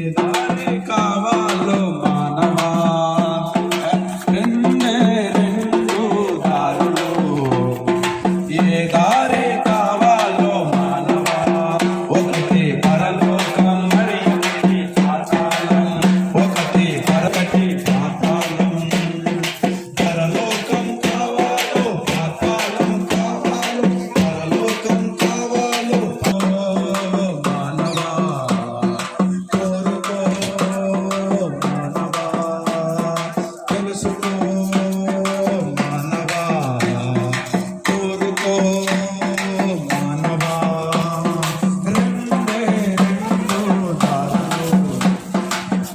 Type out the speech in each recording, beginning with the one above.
ఏ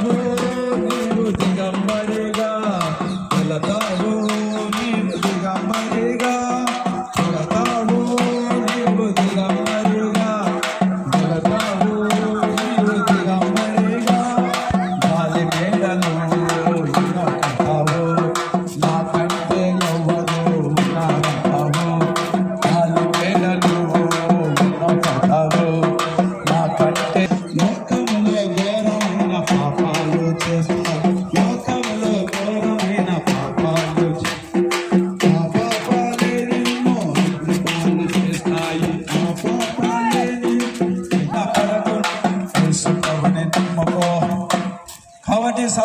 Oh.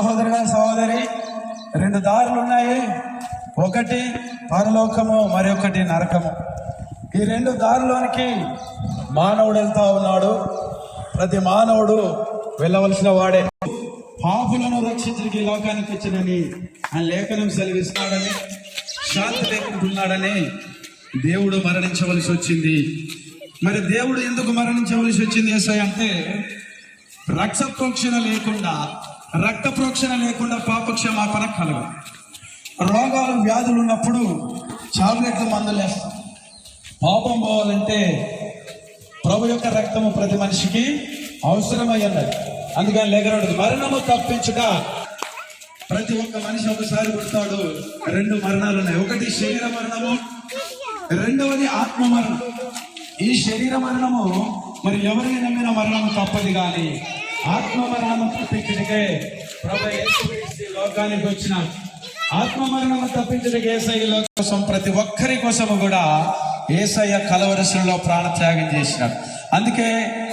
సహోదరుడా సహోదరి రెండు దారులు ఉన్నాయి ఒకటి పరలోకము మరొకటి నరకము. ఈ రెండు దారిలోనికి మానవుడు వెళ్తా ఉన్నాడు. ప్రతి మానవుడు వెళ్ళవలసిన వాడే. పాపులను రక్షించడానికి లోకానికి వచ్చినని ఆ లేఖనం సెలవిస్తున్నాడని శాంతి లేకుంటున్నాడని దేవుడు మరణించవలసి వచ్చింది. మరి దేవుడు ఎందుకు మరణించవలసి వచ్చింది ఏసై? అంటే రక్త లేకుండా రక్త ప్రోక్షణ లేకుండా పాపక్షమాపణ కలగదు రోగాలు వ్యాధులు ఉన్నప్పుడు చాక్లెట్లు మందులు వేస్తాం. పాపం పోవాలంటే ప్రభు యొక్క రక్తము ప్రతి మనిషికి అవసరమై ఉన్నది అందుకని లేఖనాడు మరణము తప్పించుట ప్రతి ఒక్క మనిషి ఒకసారి పుడతాడు. రెండు మరణాలు ఉన్నాయి. ఒకటి శరీర మరణము రెండవది ఆత్మ మరణం ఈ శరీర మరణము మరి ఎవరిని నమ్మిన మరణము తప్పది కానీ ఆత్మమరణము తప్పించడికే ప్రభు లోకానికి వచ్చిన ఆత్మమరణము తప్పించడానికి తప్పించడికి ఏసయ్య లో కోసం ప్రతి ఒక్కరి కోసము కూడా ఏసయ్య కలవరసులో ప్రాణత్యాగం చేసినాడు. అందుకే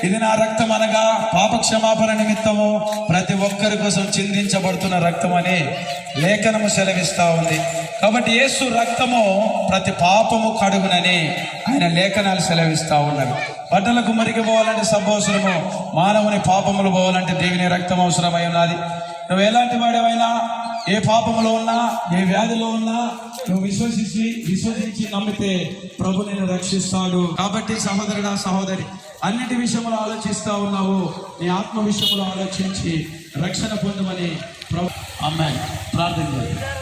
ఇది నా రక్తం అనగా పాప క్షమాపణ నిమిత్తము ప్రతి ఒక్కరి కోసం చిందించబడుతున్న రక్తం అని లేఖనము సెలవిస్తా ఉంది. కాబట్టి యేసు రక్తము ప్రతి పాపము కడుగునని ఆయన లేఖనాలు సెలవిస్తూ ఉన్నవి బట్టలకు మరిగిపోవాలంటే పోవాలంటే మానవుని పాపములు పోవాలంటే దేవుని రక్తం అవసరమై ఉన్నది. నువ్వు ఎలాంటి వాడేవైనా ఏ పాపములో ఉన్నా ఏ వ్యాధిలో ఉన్నా నువ్వు విశ్వసించి విశ్వసించి నమ్మితే ప్రభు నేను రక్షిస్తాడు. కాబట్టి సహోదరుడా సహోదరి అన్నిటి విషయంలో ఆలోచిస్తూ ఉన్నావు. నీ ఆత్మ విషయంలో ఆలోచించి రక్షణ పొందమని ప్రభు అమ్మాయి ప్రార్థన చేయండి